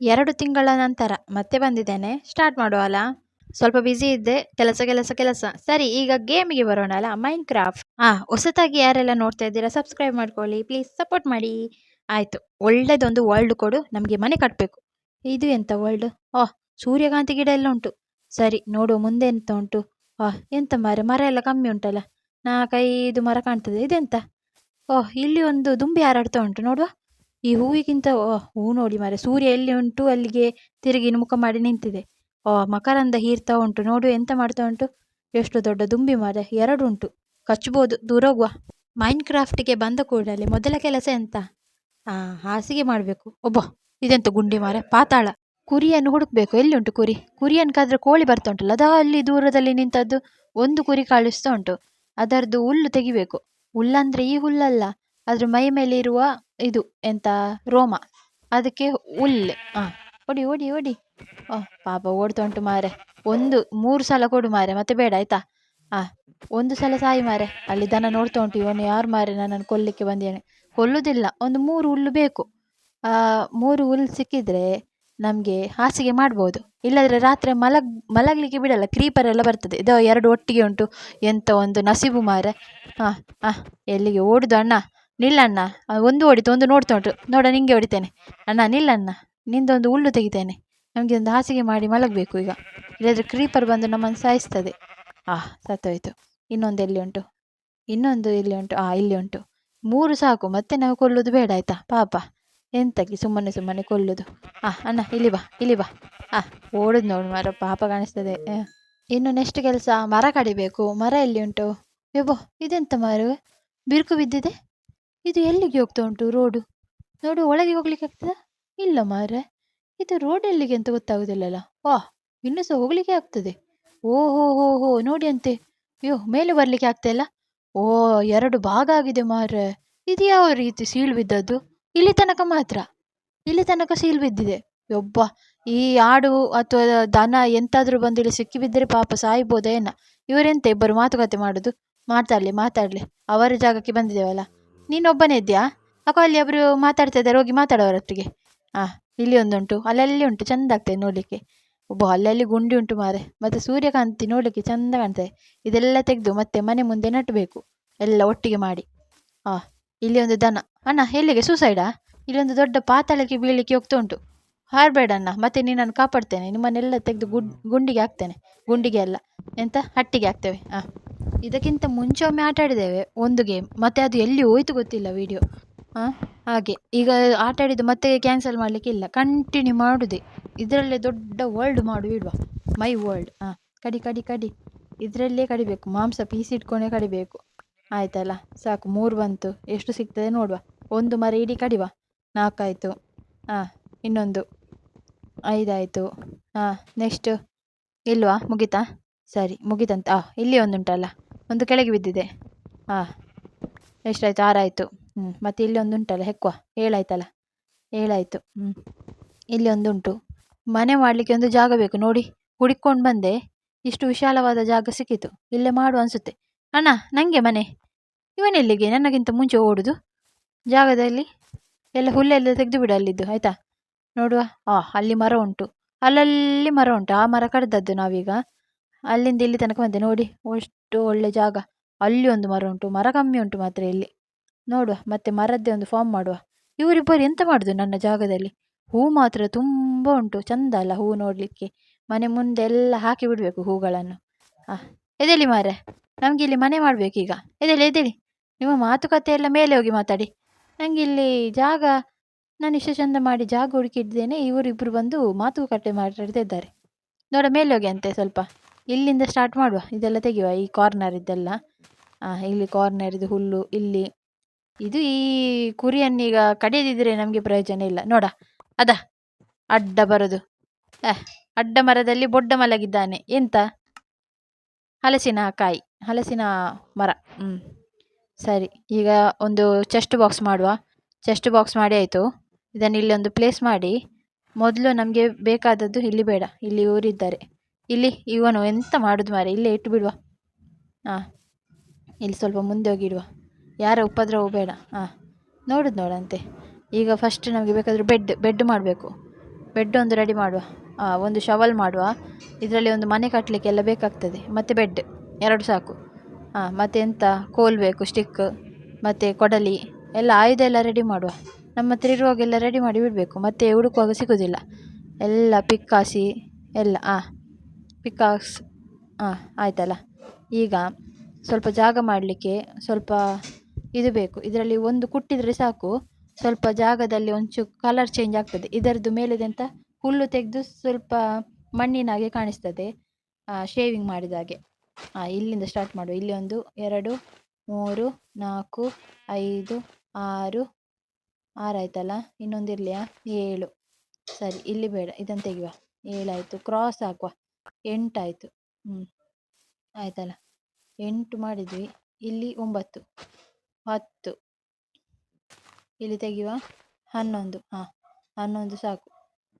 ಎರಡು ತಿಂಗಳ ನಂತರ ಮತ್ತೆ ಬಂದಿದ್ದೇನೆ. ಸ್ಟಾರ್ಟ್ ಮಾಡುವ ಅಲ್ಲ ಸ್ವಲ್ಪ ಬ್ಯುಸಿ ಇದ್ದೆ. ಕೆಲಸ ಕೆಲಸ ಕೆಲಸ. ಸರಿ, ಈಗ ಗೇಮಿಗೆ ಬರೋಣ ಅಲ್ಲ? ಮೈಂಡ್ ಕ್ರಾಫ್ಟ್ ಹಾಂ ಹೊಸತಾಗಿ ಯಾರೆಲ್ಲ ನೋಡ್ತಾ ಇದ್ದೀರಾ ಸಬ್ಸ್ಕ್ರೈಬ್ ಮಾಡ್ಕೊಳ್ಳಿ. ಪ್ಲೀಸ್ ಸಪೋರ್ಟ್ ಮಾಡಿ. ಆಯಿತು. ಒಳ್ಳೆದೊಂದು ವರ್ಲ್ಡ್ ಕೊಡು. ನಮಗೆ ಮನೆ ಕಟ್ಟಬೇಕು ಇದು ಎಂತ ವರ್ಲ್ಡ್ ಓಹ್ ಸೂರ್ಯಕಾಂತಿ ಗಿಡ ಎಲ್ಲ ಉಂಟು. ಸರಿ ನೋಡು ಮುಂದೆ ಎಂತ ಉಂಟು. ಓಹ್ ಎಂತ ಮರ? ಮರ ಎಲ್ಲ ಕಮ್ಮಿ ಉಂಟಲ್ಲ. ನಾಲ್ಕೈದು ಮರ ಕಾಣ್ತದೆ. ಇದೆಂತ? ಓಹ್ ಇಲ್ಲಿ ಒಂದು ದುಂಬಿ ಹಾರಾಡ್ತಾ ಉಂಟು. ನೋಡುವ. ಈ ಹೂವಿಗಿಂತ ಹೂ ನೋಡಿ ಮಾರೆ ಸೂರ್ಯ ಎಲ್ಲಿ ಉಂಟು, ಅಲ್ಲಿಗೆ ತಿರುಗಿ ಮುಖ ಮಾಡಿ ನಿಂತಿದೆ. ಮಕರಂದ ಹೀರ್ತಾ ಉಂಟು. ನೋಡು ಎಂತ ಮಾಡ್ತಾ ಉಂಟು? ಎಷ್ಟು ದೊಡ್ಡ ದುಂಬಿ ಮಾರೆ ಎರಡು ಉಂಟು. ಕಚ್ಬೋದು ದೂರ ಹೋಗುವ. ಮೈನ್ ಕ್ರಾಫ್ಟಿಗೆ ಬಂದ ಕೂಡಲೇ ಮೊದಲ ಕೆಲಸ ಎಂತ? ಆ, ಹಾಸಿಗೆ ಮಾಡಬೇಕು. ಒಬ್ಬ. ಇದೆಂತ ಗುಂಡಿ ಮಾರೆ ಪಾತಾಳ. ಕುರಿಯನ್ನು ಹುಡುಕ್ಬೇಕು. ಎಲ್ಲಿ ಉಂಟು ಕುರಿ? ಕುರಿಯನ್ ಕಾದ್ರೆ ಕೋಳಿ ಬರ್ತಾ ಉಂಟಲ್ಲ. ಅದಾ ಅಲ್ಲಿ ದೂರದಲ್ಲಿ ನಿಂತದ್ದು ಒಂದು ಕುರಿ ಕಾಳಿಸ್ತಾ ಉಂಟು. ಅದರದ್ದು ಹುಲ್ಲು ತೆಗಿಬೇಕು. ಹುಲ್ಲಂದ್ರೆ ಈ ಹುಲ್ಲಲ್ಲ. ಅದ್ರ ಮೈ ಮೇಲೆ ಇರುವ ಇದು ಎಂತ? ರೋಮ. ಅದಕ್ಕೆ ಹುಲ್ಲು ಹಾಂ ಓಡಿ ಓಡಿ ಓಡಿ. ಓಹ್ ಪಾಪ ಓಡ್ತಾ ಉಂಟು ಮಾರೆ. ಒಂದು, ಮೂರು ಸಲ ಕೊಡು ಮಾರೆ, ಮತ್ತೆ ಬೇಡ, ಆಯ್ತಾ? ಹಾಂ ಒಂದು ಸಲ ಸಾಯಿ ಮಾರೆ. ಅಲ್ಲಿ ದನ ನೋಡ್ತಾ ಉಂಟು, ಇವನು ಯಾರು ಮಾರೆ? ನನ್ನನ್ನು ಕೊಲ್ಲಿಕ್ಕೆ ಬಂದಿದ್ದಾನೆ. ಕೊಲ್ಲುವುದಿಲ್ಲ ಒಂದು ಮೂರು ಹುಲ್ಲು ಬೇಕು. ಮೂರು ಹುಲ್ಲು ಸಿಕ್ಕಿದರೆ ನಮಗೆ ಹಾಸಿಗೆ ಮಾಡ್ಬೋದು. ಇಲ್ಲದ್ರೆ ರಾತ್ರಿ ಮಲಗ್, ಮಲಗಲಿಕ್ಕೆ ಬಿಡಲ್ಲ ಕ್ರೀಪರ್ ಎಲ್ಲ ಬರ್ತದೆ. ಇದು ಎರಡು ಒಟ್ಟಿಗೆ ಉಂಟು. ಎಂಥ ಒಂದು ನಸೀಬು ಮಾರೆ. ಹಾಂ ಹಾಂ ಎಲ್ಲಿಗೆ? ಓಡುದು ಅಣ್ಣ. ನಿಲ್ಲಣ್ಣ. ಒಂದು ಹೊಡಿತು, ಒಂದು ನೋಡ್ತಾ ಉಂಟು. ನೋಡ, ನಿಂಗೆ ಹೊಡಿತೇನೆ. ಅಣ್ಣ, ನಿಲ್ಲಣ್ಣ. ನಿಂದೊಂದು ಹುಲ್ಲು ತೆಗಿತೇನೆ. ನಮಗೆ ಒಂದು ಹಾಸಿಗೆ ಮಾಡಿ ಮಲಗಬೇಕು ಈಗ. ಇಲ್ಲದ್ರೆ ಕ್ರೀಪರ್ ಬಂದು ನಮ್ಮನ್ನು ಸಾಯಿಸ್ತದೆ. ಆ, ಸತ್ತೋಯ್ತು. ಇನ್ನೊಂದು ಎಲ್ಲಿ ಉಂಟು? ಇನ್ನೊಂದು ಇಲ್ಲಿ ಉಂಟು. ಆ, ಇಲ್ಲಿ ಉಂಟು. ಮೂರು ಸಾಕು. ಮತ್ತೆ ನಾವು ಕೊಲ್ಲೋದು ಬೇಡ, ಆಯ್ತಾ? ಪಾಪ. ಎಂತಕ್ಕೆ ಸುಮ್ಮನೆ ಸುಮ್ಮನೆ ಕೊಲ್ಲೋದು? ಆ, ಅಣ್ಣ, ಇಲ್ಲಿ ಬಾ ಇಲ್ಲಿ ಬಾ. ಆ, ಓಡುದು ನೋಡು, ಮರ, ಪಾಪ ಕಾಣಿಸ್ತದೆ. ಇನ್ನು ನೆಕ್ಸ್ಟ್ ಕೆಲಸ. ಮರ ಕಡಿಬೇಕು. ಮರ ಎಲ್ಲಿ ಉಂಟು? ಯಬ್ಬೋ ಇದೆಂತ ಮರು? ಬಿರುಕು ಬಿದ್ದಿದೆ? ಇದು ಎಲ್ಲಿಗೆ ಹೋಗ್ತಾ ಉಂಟು ರೋಡು? ನೋಡು, ಒಳಗೆ ಹೋಗ್ಲಿಕ್ಕೆ ಆಗ್ತದ? ಇಲ್ಲ ಮಾರ್ರೆ. ಇದು ರೋಡ್ ಎಲ್ಲಿಗೆ ಅಂತ ಗೊತ್ತಾಗುದಿಲ್ಲಲ್ಲ. ವಾಹ್, ಇನ್ನೂ ಸಹ ಹೋಗ್ಲಿಕ್ಕೆ ಆಗ್ತದೆ. ಓ ಹೋ ಹೋ, ನೋಡಿ ಅಂತೆ. ಅಯ್ಯೋ, ಮೇಲೆ ಬರ್ಲಿಕ್ಕೆ ಆಗ್ತಾ ಇಲ್ಲ? ಓ, ಎರಡು ಭಾಗ ಆಗಿದೆ ಮಾರ್ರೆ. ಇದು ಯಾವ ರೀತಿ ಸೀಳು ಬಿದ್ದದ್ದು? ಇಲ್ಲಿ ತನಕ ಮಾತ್ರ. ಇಲ್ಲಿ ತನಕ ಸೀಳು ಬಿದ್ದಿದೆ. ಒಬ್ಬ ಈ ಆಡು ಅಥವಾ ದನ ಎಂತಾದರೂ ಬಂದು ಇಲ್ಲಿ ಸಿಕ್ಕಿ ಬಿದ್ದರೆ ಪಾಪ ಸಾಯ್ಬೋದೇನ ಇವರೆಂತ ಇಬ್ಬರು ಮಾತುಕತೆ ಮಾಡೋದು? ಮಾತಾಡಲಿ ಮಾತಾಡಲಿ. ಅವರ ಜಾಗಕ್ಕೆ ಬಂದಿದ್ದೇವಲ್ಲ. ನೀನೊಬ್ಬನೇ ಇದ್ದೀಯಾ ಅಕೋ, ಅಲ್ಲಿ ಒಬ್ಬರು ಮಾತಾಡ್ತಾ ಇದ್ದಾರೆ, ಹೋಗಿ ಮಾತಾಡೋರೊಟ್ಟಿಗೆ ಹಾಂ ಇಲ್ಲಿ ಒಂದುಂಟು, ಅಲ್ಲಲ್ಲಿ ಉಂಟು ಚೆಂದ ಆಗ್ತದೆ ನೋಡಲಿಕ್ಕೆ. ಒಬ್ಬ, ಅಲ್ಲಲ್ಲಿ ಗುಂಡಿ ಉಂಟು ಮಾರೆ ಮತ್ತು ಸೂರ್ಯಕಾಂತಿ ನೋಡಲಿಕ್ಕೆ ಚೆಂದ ಕಾಣ್ತದೆ. ಇದೆಲ್ಲ ತೆಗೆದು ಮತ್ತೆ ಮನೆ ಮುಂದೆ ನಟ್ಟಬೇಕು ಎಲ್ಲ ಒಟ್ಟಿಗೆ ಮಾಡಿ. ಹಾಂ ಇಲ್ಲಿ ಒಂದು ದನ. ಅಣ್ಣ, ಎಲ್ಲಿಗೆ? ಸೂಸೈಡಾ? ಇಲ್ಲೊಂದು ದೊಡ್ಡ ಪಾತಾಳಕ್ಕೆ ಬೀಳಲಿಕ್ಕೆ ಹೋಗ್ತಾ ಉಂಟು. ಹಾರಬೇಡ ಅಣ್ಣ, ಮತ್ತೆ ನೀನನ್ನು ಕಾಪಾಡ್ತೇನೆ. ನಿಮ್ಮನ್ನೆಲ್ಲ ತೆಗೆದು ಗುಡ್, ಗುಂಡಿಗೆ ಹಾಕ್ತೇನೆ. ಗುಂಡಿಗೆ ಅಲ್ಲ, ಎಂತ? ಹಟ್ಟಿಗೆ ಹಾಕ್ತೇವೆ. ಹಾಂ ಇದಕ್ಕಿಂತ ಮುಂಚೆ ಒಮ್ಮೆ ಆಟ ಆಡಿದ್ದೇವೆ, ಒಂದು ಗೇಮ್ ಮತ್ತು ಅದು ಎಲ್ಲಿ ಹೋಯ್ತು ಗೊತ್ತಿಲ್ಲ ವೀಡಿಯೋ ಹಾಂ ಹಾಗೆ. ಈಗ ಆಟ ಆಡಿದ್ದು ಮತ್ತೆ ಕ್ಯಾನ್ಸಲ್ ಮಾಡಲಿಕ್ಕೆ ಇಲ್ಲ. ಕಂಟಿನ್ಯೂ ಮಾಡುವುದೇ ಇದರಲ್ಲೇ ದೊಡ್ಡ ವರ್ಲ್ಡ್ ಮಾಡು ಇಡುವ ಮೈ ವರ್ಲ್ಡ್ ಹಾಂ ಕಡಿ ಕಡಿ ಕಡಿ. ಇದರಲ್ಲೇ ಕಡಿಬೇಕು. ಮಾಂಸ ಪೀಸ್ ಇಟ್ಕೊಂಡೇ ಕಡಿಬೇಕು. ಆಯ್ತಲ್ಲ? ಸಾಕು. ಮೂರು ಬಂತು. ಎಷ್ಟು ಸಿಗ್ತದೆ ನೋಡುವ. ಒಂದು ಮರ ಇಡಿ ಕಡಿವ. ನಾಲ್ಕಾಯಿತು. ಹಾಂ ಇನ್ನೊಂದು. ಐದಾಯಿತು. ಹಾಂ ನೆಕ್ಸ್ಟ್ ಇಲ್ವಾ? ಮುಗಿತಾ? ಸರಿ. ಮುಗಿತಂತ. ಹಾಂ ಇಲ್ಲಿ ಒಂದು ಉಂಟಲ್ಲ ಒಂದು ಕೆಳಗೆ ಬಿದ್ದಿದೆ. ಹಾಂ ಎಷ್ಟಾಯಿತು? ಆರಾಯಿತು. ಹ್ಞೂ ಮತ್ತೆ ಇಲ್ಲಿ ಒಂದು ಉಂಟಲ್ಲ ಹೆಕ್ಕುವ ಏಳಾಯ್ತಲ್ಲ? ಏಳಾಯಿತು. ಹ್ಞೂ ಇಲ್ಲಿ ಒಂದುಂಟು ಮನೆ ಮಾಡಲಿಕ್ಕೆ ಒಂದು ಜಾಗ ಬೇಕು. ನೋಡಿ ಹುಡುಕೊಂಡು ಬಂದೆ. ಇಷ್ಟು ವಿಶಾಲವಾದ ಜಾಗ ಸಿಕ್ಕಿತು. ಇಲ್ಲೇ ಮಾಡು ಅನಿಸುತ್ತೆ. ಅಣ್ಣ ನನಗೆ ಮನೆ. ಇವನೆಲ್ಲಿಗೆ ನನಗಿಂತ ಮುಂಚೆ ಓಡುದು. ಜಾಗದಲ್ಲಿ ಎಲ್ಲ ಹುಲ್ಲೆಲ್ಲ ತೆಗೆದು ಬಿಡು ಅಲ್ಲಿದ್ದು. ಆಯಿತಾ? ನೋಡುವ. ಆ, ಅಲ್ಲಿ ಮರ ಉಂಟು. ಅಲ್ಲಲ್ಲಿ ಮರ ಉಂಟು. ಆ ಮರ ಕಡ್ದದ್ದು ನಾವೀಗ. ಅಲ್ಲಿಂದ ಇಲ್ಲಿ ತನಕ ಬಂದೆ. ನೋಡಿ, ಅಷ್ಟು ಒಳ್ಳೆ ಜಾಗ. ಅಲ್ಲಿ ಒಂದು ಮರ ಉಂಟು. ಮರ ಕಮ್ಮಿ ಉಂಟು ಮಾತ್ರ ಇಲ್ಲಿ. ನೋಡುವ, ಮತ್ತೆ ಮರದ್ದೇ ಒಂದು ಫಾರ್ಮ್ ಮಾಡುವ. ಇವರಿಬ್ಬರು ಎಂತ ಮಾಡುದು ನನ್ನ ಜಾಗದಲ್ಲಿ? ಹೂ ಮಾತ್ರ ತುಂಬ ಉಂಟು. ಚಂದ ಅಲ್ಲ ಹೂ ನೋಡಲಿಕ್ಕೆ. ಮನೆ ಮುಂದೆ ಎಲ್ಲ ಹಾಕಿ ಬಿಡಬೇಕು ಹೂಗಳನ್ನು. ಹಾಂ ಎದೇಳಿ ಮಾರೆ ನಮಗೆ ಇಲ್ಲಿ ಮನೆ ಮಾಡಬೇಕೀಗ ಎದೇಳಿ ಎದೇಳಿ ನಿಮ್ಮ ಮಾತುಕತೆ ಎಲ್ಲ ಮೇಲೆ ಹೋಗಿ ಮಾತಾಡಿ. ನನಗೆ ಇಲ್ಲಿ ಜಾಗ, ನಾನು ಇಷ್ಟು ಚಂದ ಮಾಡಿ ಜಾಗ ಹುಡುಕಿದ್ದೇನೆ. ಇವರಿಬ್ಬರು ಬಂದು ಮಾತುಕತೆ ಮಾತಾಡ್ತಾ ಇದ್ದಾರೆ. ನೋಡ ಮೇಲೆ ಹೋಗಿ ಅಂತೆ ಸ್ವಲ್ಪ. ಇಲ್ಲಿಂದ ಸ್ಟಾರ್ಟ್ ಮಾಡುವ. ಇದೆಲ್ಲ ತೆಗೆಯುವ, ಈ ಕಾರ್ನರ್ ಇದೆಲ್ಲ. ಇಲ್ಲಿ ಕಾರ್ನರ್ ಹುಲ್ಲು, ಇಲ್ಲಿ. ಇದು ಈ ಕುರಿಯನ್ನೀಗ ಕಡಿಯದಿದ್ದರೆ ನಮಗೆ ಪ್ರಯೋಜನ ಇಲ್ಲ. ನೋಡ, ಅದ. ಅಡ್ಡ ಬರೋದು. ಅಡ್ಡ ಮರದಲ್ಲಿ ಬೊಡ್ಡ ಮಲಗಿದ್ದಾನೆ. ಎಂತ? ಹಲಸಿನ ಕಾಯಿ, ಹಲಸಿನ ಮರ. ಹ್ಞೂ ಸರಿ, ಈಗ ಒಂದು ಚೆಸ್ಟ್ ಬಾಕ್ಸ್ ಮಾಡುವ. ಚೆಸ್ಟ್ ಬಾಕ್ಸ್ ಮಾಡಿ ಆಯಿತು. ಇದನ್ನು ಇಲ್ಲಿ ಒಂದು ಪ್ಲೇಸ್ ಮಾಡಿ. ಮೊದಲು ನಮಗೆ ಬೇಕಾದದ್ದು ಇಲ್ಲಿ ಬೇಡ. ಇಲ್ಲಿ ಇವರಿದ್ದಾರೆ ಇಲ್ಲಿ ಇವನು ಎಂತ ಮಾಡೋದು ಮಾರೆ ಇಲ್ಲೇ ಇಟ್ಟು ಬಿಡುವ. ಹಾಂ ಇಲ್ಲಿ ಸ್ವಲ್ಪ ಮುಂದೆ ಹೋಗಿಡುವ ಯಾರ ಉಪದ್ರವ ಬೇಡ. ಹಾಂ ನೋಡುದು ನೋಡಂತೆ. ಈಗ ಫಸ್ಟ್ ನಮಗೆ ಬೇಕಾದರೆ ಬೆಡ್ ಬೆಡ್ ಮಾಡಬೇಕು. ಬೆಡ್ ಒಂದು ರೆಡಿ ಮಾಡುವ. ಹಾಂ ಒಂದು ಶವಲ್ ಮಾಡುವ. ಇದರಲ್ಲಿ ಒಂದು ಮನೆ ಕಟ್ಟಲಿಕ್ಕೆಲ್ಲ ಬೇಕಾಗ್ತದೆ. ಮತ್ತು ಬೆಡ್ ಎರಡು ಸಾಕು. ಹಾಂ ಮತ್ತು ಎಂತ? ಕೋಲ್ ಬೇಕು ಸ್ಟಿಕ್ ಮತ್ತು ಕೊಡಲಿ. ಎಲ್ಲ ಆಯುಧ ಎಲ್ಲ ರೆಡಿ ಮಾಡುವ. ನಮ್ಮ ಹತ್ರ ಇರುವಾಗೆಲ್ಲ ರೆಡಿ ಮಾಡಿ ಬಿಡಬೇಕು. ಮತ್ತೆ ಹುಡುಕುವಾಗ ಸಿಗೋದಿಲ್ಲ. ಎಲ್ಲ ಪಿಕ್ಕಾಸಿ ಎಲ್ಲ ಹಾಂ ಪಿಕಾಕ್ಸ್ ಹಾಂ ಆಯ್ತಲ್ಲ. ಈಗ ಸ್ವಲ್ಪ ಜಾಗ ಮಾಡಲಿಕ್ಕೆ ಸ್ವಲ್ಪ ಇದು ಬೇಕು. ಇದರಲ್ಲಿ ಒಂದು ಕುಟ್ಟಿದರೆ ಸಾಕು. ಸ್ವಲ್ಪ ಜಾಗದಲ್ಲಿ ಒಂಚೂರು ಕಲರ್ ಚೇಂಜ್ ಆಗ್ತದೆ. ಇದರದ್ದು ಮೇಲಿದೆಂತ ಹುಲ್ಲು ತೆಗೆದು ಸ್ವಲ್ಪ ಮಣ್ಣಿನ ಹಾಗೆ ಕಾಣಿಸ್ತದೆ ಶೇವಿಂಗ್ ಮಾಡಿದ ಹಾಗೆ. ಹಾಂ ಇಲ್ಲಿಂದ ಸ್ಟಾರ್ಟ್ ಮಾಡುವ. ಇಲ್ಲಿ ಒಂದು, ಎರಡು, ಮೂರು, ನಾಲ್ಕು, ಐದು, ಆರು ಆರಾಯ್ತಲ್ಲ ಇನ್ನೊಂದು ಇರಲಿಯಾ? ಏಳು. ಸರಿ, ಇಲ್ಲಿ ಬೇಡ. ಇದನ್ನು ತೆಗೆಯುವ. ಏಳಾಯಿತು. ಕ್ರಾಸ್ ಹಾಕುವ. ಎಂಟಾಯಿತು. ಹ್ಞೂ ಆಯ್ತಲ್ಲ. ಎಂಟು ಮಾಡಿದ್ವಿ. ಇಲ್ಲಿ ಒಂಬತ್ತು. ಹತ್ತು. ಇಲ್ಲಿ ತೆಗೆಯುವ? ಹನ್ನೊಂದು. ಹಾಂ, ಹನ್ನೊಂದು ಸಾಕು.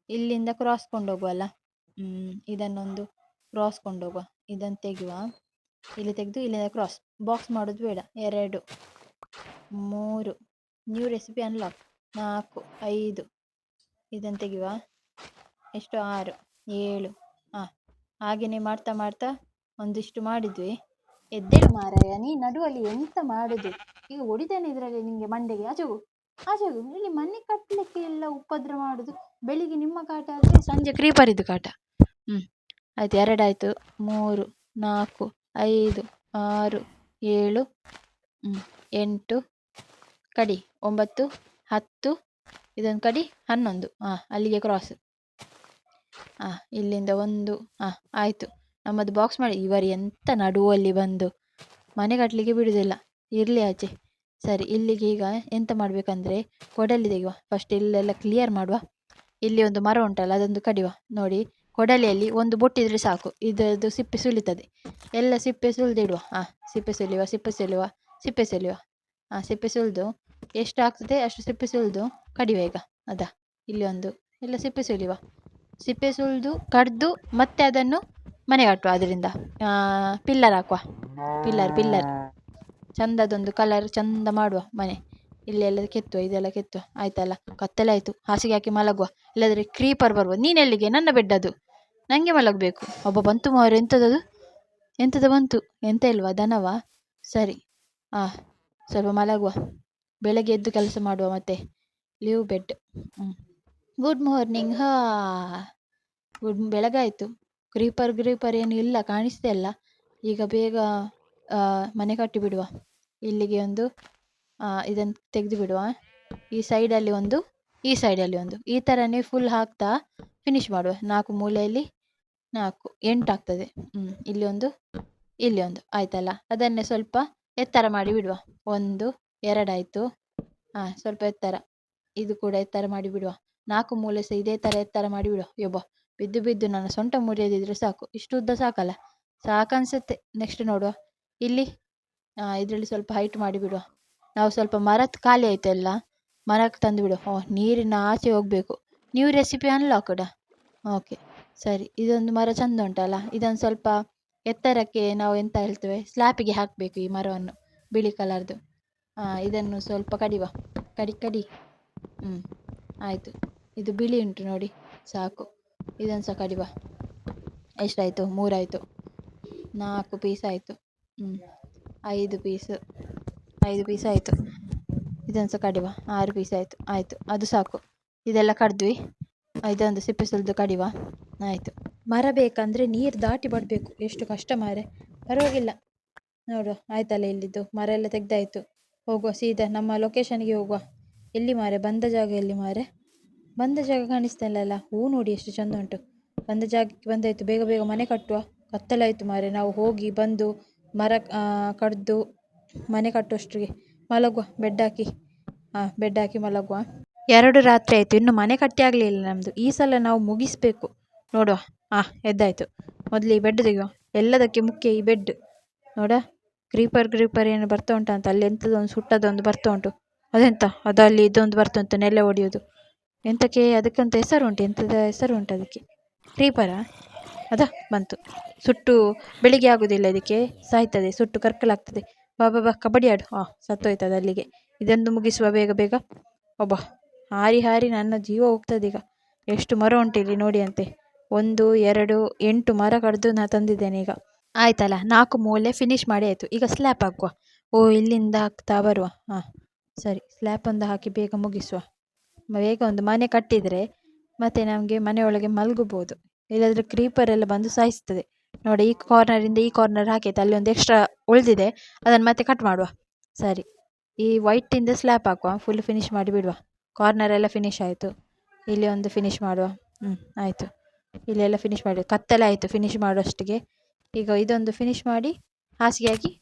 ಇಲ್ಲಿಂದ ಕ್ರಾಸ್ ಕೊಂಡೋಗುವಲ್ಲ? ಹ್ಞೂ ಇದನ್ನೊಂದು ಕ್ರಾಸ್ ಕೊಂಡೋಗುವ. ಇದನ್ನು ತೆಗೆಯುವ? ಇಲ್ಲಿ ತೆಗೆದು ಇಲ್ಲಿಂದ ಕ್ರಾಸ್ ಬಾಕ್ಸ್ ಮಾಡೋದು ಬೇಡ. ಎರಡು, ಮೂರು. ನ್ಯೂ ರೆಸಿಪಿ ಅನ್ಲಾಕ್ ನಾಲ್ಕು, ಐದು. ಇದನ್ನು ತೆಗೆಯುವ? ಎಷ್ಟು? ಆರು, ಏಳು. ಹಾಗೆಯೇ ಮಾಡ್ತಾ ಮಾಡ್ತಾ ಒಂದಿಷ್ಟು ಮಾಡಿದ್ವಿ. ಎದ್ದೇಳು ಮಾರಾಯ, ನೀ ನಡುವಲ್ಲಿ ಎಂತ ಮಾಡುದು? ಈಗ ಹೊಡಿತೇನೆ ಇದರಲ್ಲಿ ನಿಮಗೆ ಮಂಡೆಗೆ. ಆಚೆ ಹೋಗು ಇಲ್ಲಿ ಮನೆ ಕಟ್ಟಲಿಕ್ಕೆ ಎಲ್ಲ ಉಪದ್ರ ಮಾಡುದು. ಬೆಳಿಗ್ಗೆ ನಿಮ್ಮ ಕಾಟ ಆದರೆ ಸಂಜೆ ಕ್ರೀಪರಿದ್ದು ಕಾಟ. ಹ್ಞೂ ಆಯ್ತು. ಎರಡಾಯಿತು ಮೂರು, ನಾಲ್ಕು, ಐದು, ಆರು, ಏಳು ಎಂಟು, ಕಡಿ, ಒಂಬತ್ತು, ಹತ್ತು. ಇದೊಂದು ಕಡಿ, ಹನ್ನೊಂದು. ಹಾಂ ಅಲ್ಲಿಗೆ ಕ್ರಾಸ್ ಹಾಂ ಇಲ್ಲಿಂದ ಒಂದು ಹಾಂ ಆಯಿತು. ನಮ್ಮದು ಬಾಕ್ಸ್ ಮಾಡಿ, ಇವರು ಎಂತ ನಡುವಲ್ಲಿ ಬಂದು. ಮನೆ ಕಟ್ಟಲಿಕ್ಕೆ ಬಿಡುವುದಿಲ್ಲ ಇರಲಿ ಆಚೆ. ಸರಿ, ಇಲ್ಲಿಗೆ ಈಗ ಎಂತ ಮಾಡಬೇಕಂದ್ರೆ, ಕೊಡಲಿ ತೆಗೆಯುವ. ಫಸ್ಟ್ ಇಲ್ಲೆಲ್ಲ ಕ್ಲಿಯರ್ ಮಾಡುವ. ಇಲ್ಲಿ ಒಂದು ಮರ ಉಂಟಲ್ಲ, ಅದೊಂದು ಕಡಿವ. ನೋಡಿ, ಕೊಡಲಿಯಲ್ಲಿ ಒಂದು ಬೊಟ್ಟಿದ್ರೆ ಸಾಕು. ಇದರದ್ದು ಸಿಪ್ಪೆ ಸುಲಿತದೆ. ಎಲ್ಲ ಸಿಪ್ಪೆ ಸುಲಿದಿಡುವ. ಹಾಂ ಸಿಪ್ಪೆ ಸುಲಿಯುವ ಸಿಪ್ಪೆ ಸುಲಿಯುವ ಸಿಪ್ಪೆ ಸುಲಿಯುವ. ಹಾಂ ಸಿಪ್ಪೆ ಸುಲಿದು. ಎಷ್ಟು ಆಗ್ತದೆ ಅಷ್ಟು ಸಿಪ್ಪೆ ಸುಲಿದು. ಕಡಿವೆ ಈಗ. ಅದಾ, ಇಲ್ಲಿ ಒಂದು. ಎಲ್ಲ ಸಿಪ್ಪೆ ಸುಲಿಯುವ. ಸಿಪ್ಪೆ ಸುಲಿದು ಕಡಿದು, ಮತ್ತೆ ಅದನ್ನು ಮನೆ ಕಟ್ಟುವ ಅದರಿಂದ. ಪಿಲ್ಲರ್ ಹಾಕುವ. ಪಿಲ್ಲರ್ ಪಿಲ್ಲರ್ ಚಂದದೊಂದು ಕಲರ್ ಚಂದ ಮಾಡುವ ಮನೆ. ಇಲ್ಲೆಲ್ಲ ಕೆತ್ತುವ, ಇದೆಲ್ಲ ಕೆತ್ತುವ. ಆಯ್ತಲ್ಲ? ಕತ್ತಲೆ ಆಯಿತು. ಹಾಸಿಗೆ ಹಾಕಿ ಮಲಗುವ. ಇಲ್ಲದ್ರೆ ಕ್ರೀಪರ್ ಬರುವ. ನೀನೆಲ್ಲಿಗೆ ನನ್ನ ಬೆಡ್ ಅದು. ನನಗೆ ಮಲಗಬೇಕು. ಒಬ್ಬ ಬಂತು ಮಾರು ಎಂಥದ್ದು ಎಂಥದ್ದು ಬಂತು? ಎಂತ ಇಲ್ವಾ? ದನವಾ? ಸರಿ. ಹಾಂ ಸ್ವಲ್ಪ ಮಲಗುವ. ಬೆಳಗ್ಗೆ ಎದ್ದು ಕೆಲಸ ಮಾಡುವ ಮತ್ತೆ. ಲೀವ್ ಬೆಡ್ ಹ್ಞೂ ಗುಡ್ ಮಾರ್ನಿಂಗ್ ಹಾ, ಗುಡ್ ಬೆಳಗಾಯಿತು. ಕ್ರೀಪರ್ ಗ್ರೀಪರ್ ಏನು ಇಲ್ಲ, ಕಾಣಿಸ್ತಾ ಇಲ್ಲ. ಈಗ ಬೇಗ ಮನೆ ಕಟ್ಟಿ ಬಿಡುವ. ಇಲ್ಲಿಗೆ ಒಂದು ಇದನ್ನು ತೆಗೆದು ಬಿಡುವ. ಈ ಸೈಡಲ್ಲಿ ಒಂದು, ಈ ಸೈಡಲ್ಲಿ ಒಂದು. ಈ ಥರನೇ ಫುಲ್ ಹಾಕ್ತಾ ಫಿನಿಶ್ ಮಾಡುವ. ನಾಲ್ಕು ಮೂಲೆಯಲ್ಲಿ ನಾಲ್ಕು, ಎಂಟು ಆಗ್ತದೆ. ಹ್ಞೂ ಇಲ್ಲಿ ಒಂದು ಇಲ್ಲಿ ಒಂದು. ಆಯ್ತಲ್ಲ? ಅದನ್ನೇ ಸ್ವಲ್ಪ ಎತ್ತರ ಮಾಡಿ ಬಿಡುವ. ಒಂದು ಎರಡಾಯಿತು ಹಾಂ, ಸ್ವಲ್ಪ ಎತ್ತರ. ಇದು ಕೂಡ ಎತ್ತರ ಮಾಡಿ ಬಿಡುವ. ನಾಲ್ಕು ಮೂಲೆ ಸಹ ಇದೇ ಥರ ಎತ್ತರ ಮಾಡಿ ಬಿಡು, ಯಬ್ಬ. ಬಿದ್ದು ಬಿದ್ದು ನನ್ನ ಸೊಂಟ ಮುರಿಯದಿದ್ರೆ ಸಾಕು. ಇಷ್ಟು ಉದ್ದ ಸಾಕಲ್ಲ. ಸಾಕನ್ಸುತ್ತೆ. ನೆಕ್ಸ್ಟ್ ನೋಡುವ. ಇಲ್ಲಿ ಇದರಲ್ಲಿ ಸ್ವಲ್ಪ ಹೈಟ್ ಮಾಡಿ ಬಿಡುವ. ನಾವು ಸ್ವಲ್ಪ ಮರದ್ದು ಖಾಲಿ ಆಯಿತೆಲ್ಲ ಮರಕ್ಕೆ ತಂದು ಬಿಡು. ಓ, ನೀರಿನ ಆಚೆ ಹೋಗಬೇಕು. ನ್ಯೂ ರೆಸಿಪಿ ಅನ್ಲಾಕ್ಡ ಓಕೆ ಸರಿ. ಇದೊಂದು ಮರ ಚಂದ ಉಂಟಲ್ಲ. ಇದೊಂದು ಸ್ವಲ್ಪ ಎತ್ತರಕ್ಕೆ ನಾವು ಎಂತ ಹೇಳ್ತೇವೆ? ಸ್ಲ್ಯಾಪಿಗೆ ಹಾಕಬೇಕು ಈ ಮರವನ್ನು. ಬಿಳಿ ಕಲರ್ದು ಇದನ್ನು ಸ್ವಲ್ಪ ಕಡಿವ. ಕಡಿ ಕಡಿ. ಹ್ಞೂ ಆಯಿತು. ಇದು ಬಿಳಿ ಉಂಟು ನೋಡಿ, ಸಾಕು. ಇದನ್ನು ಸಹ ಕಡಿವ. ಎಷ್ಟಾಯಿತು? ಮೂರಾಯಿತು. ನಾಲ್ಕು ಪೀಸ್ ಆಯಿತು. ಹ್ಞೂ ಐದು ಪೀಸ್ ಐದು ಪೀಸ್ ಆಯಿತು. ಇದನ್ನು ಸಹ ಕಡಿವ. ಆರು ಪೀಸ್ ಆಯಿತು. ಆಯಿತು. ಅದು ಸಾಕು. ಇದೆಲ್ಲ ಕಡಿದ್ವಿ. ಇದೊಂದು ಸಿಪ್ಪೆ ಸುಲಿದು ಕಡಿವ. ಆಯಿತು. ಮರ ಬೇಕಂದರೆ ನೀರು ದಾಟಿ ಬಡಬೇಕು. ಎಷ್ಟು ಕಷ್ಟ ಮಾರೆ. ಪರವಾಗಿಲ್ಲ. ನೋಡು, ಆಯ್ತಲ್ಲ ಇಲ್ಲಿದ್ದು. ಮರ ಎಲ್ಲ ತೆಗ್ದಾಯಿತು. ಹೋಗುವ, ಸೀದಾ ನಮ್ಮ ಲೊಕೇಶನ್ಗೆ ಹೋಗುವ. ಎಲ್ಲಿ ಮಾರೆ? ಬಂದ ಜಾಗ ಎಲ್ಲಿ ಮಾರೆ? ಬಂದ ಜಾಗ ಕಾಣಿಸ್ತಾ ಇಲ್ಲಲ್ಲ? ಹೂ ನೋಡಿ ಎಷ್ಟು ಚಂದ ಉಂಟು. ಬಂದ ಜಾಗಕ್ಕೆ ಬಂದಾಯಿತು. ಬೇಗ ಬೇಗ ಮನೆ ಕಟ್ಟುವ. ಕತ್ತಲಾಯಿತು ಮಾರೆ. ನಾವು ಹೋಗಿ ಬಂದು ಮರ ಕಡಿದು ಮನೆ ಕಟ್ಟುವಷ್ಟಿಗೆ ಮಲಗುವ. ಬೆಡ್ ಹಾಕಿ. ಹಾಂ ಬೆಡ್ ಹಾಕಿ ಮಲಗುವ. ಎರಡು ರಾತ್ರಿ ಆಯಿತು. ಇನ್ನು ಮನೆ ಕಟ್ಟಿ ಆಗಲಿಲ್ಲ ನಮ್ಮದು ಈ ಸಲ ನಾವು ಮುಗಿಸ್ಬೇಕು. ನೋಡುವ. ಆ, ಎದ್ದಾಯಿತು. ಮೊದಲು ಈ ಬೆಡ್ ತೆಗೆಯುವ. ಎಲ್ಲದಕ್ಕೆ ಮುಖ್ಯ ಈ ಬೆಡ್. ನೋಡ. ಕ್ರೀಪರ್ ಕ್ರೀಪರ್ ಏನು ಬರ್ತಾ ಉಂಟಂತ. ಅಲ್ಲಿ ಎಂಥದೊಂದು ಸುಟ್ಟದೊಂದು ಬರ್ತಾ ಉಂಟು. ಅದೆಂತ? ಅದು ಅಲ್ಲಿ ಇದೊಂದು ಬರ್ತಾ ಉಂಟು ನೆಲೆ ಹೊಡೆಯೋದು ಎಂತಕ್ಕೆ? ಅದಕ್ಕಂತ ಹೆಸರು ಉಂಟು. ಎಂಥದ ಹೆಸರು ಉಂಟು ಅದಕ್ಕೆ? ಕ್ರೀಪರಾ ಅದ, ಬಂತು. ಸುಟ್ಟು ಬೆಳಿಗ್ಗೆ ಆಗೋದಿಲ್ಲ ಇದಕ್ಕೆ. ಸಾಯ್ತದೆ, ಸುಟ್ಟು ಕರ್ಕಲಾಗ್ತದೆ ಬಾ ಬಾ ಬಾ, ಕಬಡ್ಡಿ ಆಡು. ಹಾಂ ಸತ್ತೋಯ್ತದೆ ಅಲ್ಲಿಗೆ. ಇದೊಂದು ಮುಗಿಸುವ ಬೇಗ ಬೇಗ. ಒಬ್ಬ ಹಾರಿ ಹಾರಿ ನನ್ನ ಜೀವ ಹೋಗ್ತದೆ ಈಗ. ಎಷ್ಟು ಮರ ಉಂಟು ಇಲ್ಲಿ ನೋಡಿ ಅಂತೆ. ಒಂದು, ಎರಡು, ಎಂಟು ಮರ ಕಡ್ದು ನಾ ತಂದಿದ್ದೇನೆ ಈಗ. ಆಯ್ತಲ್ಲ, ನಾಲ್ಕು ಮೂಲೆ ಫಿನಿಶ್ ಮಾಡಿ ಆಯಿತು. ಈಗ ಸ್ಲ್ಯಾಪ್ ಹಾಕುವ. ಓ, ಇಲ್ಲಿಂದ ಹಾಕ್ತಾ ಬರುವ. ಹಾಂ ಸರಿ. ಸ್ಲ್ಯಾಪ್ ಒಂದು ಹಾಕಿ ಬೇಗ ಮುಗಿಸುವ. ಬೇಗ ಒಂದು ಮನೆ ಕಟ್ಟಿದರೆ ಮತ್ತೆ ನಮಗೆ ಮನೆಯೊಳಗೆ ಮಲಗಬಹುದು. ಇಲ್ಲದ್ರೆ ಕ್ರೀಪರ್ ಎಲ್ಲ ಬಂದು ಸಾಯಿಸ್ತದೆ. ನೋಡಿ ಈ ಕಾರ್ನರಿಂದ ಈ ಕಾರ್ನರ್ ಹಾಕೈತೆ ಅಲ್ಲಿ ಒಂದು ಎಕ್ಸ್ಟ್ರಾ ಉಳಿದಿದೆ. ಅದನ್ನು ಮತ್ತೆ ಕಟ್ ಮಾಡುವ. ಸರಿ. ಈ ವೈಟಿಂದ ಸ್ಲ್ಯಾಪ್ ಹಾಕುವ. ಫುಲ್ ಫಿನಿಶ್ ಮಾಡಿ ಬಿಡುವ. ಕಾರ್ನರ್ ಎಲ್ಲ ಫಿನಿಶ್ ಆಯಿತು. ಇಲ್ಲಿ ಒಂದು ಫಿನಿಶ್ ಮಾಡುವ. ಹ್ಞೂ ಆಯಿತು. ಎಲ್ಲ ಫಿನಿಶ್ ಮಾಡಿ. ಕತ್ತಲೆ ಆಯಿತು ಫಿನಿಶ್ ಮಾಡುವಷ್ಟಿಗೆ. ಈಗ ಇದೊಂದು ಫಿನಿಶ್ ಮಾಡಿ ಹಾಸಿಗೆ ಹಾಕಿ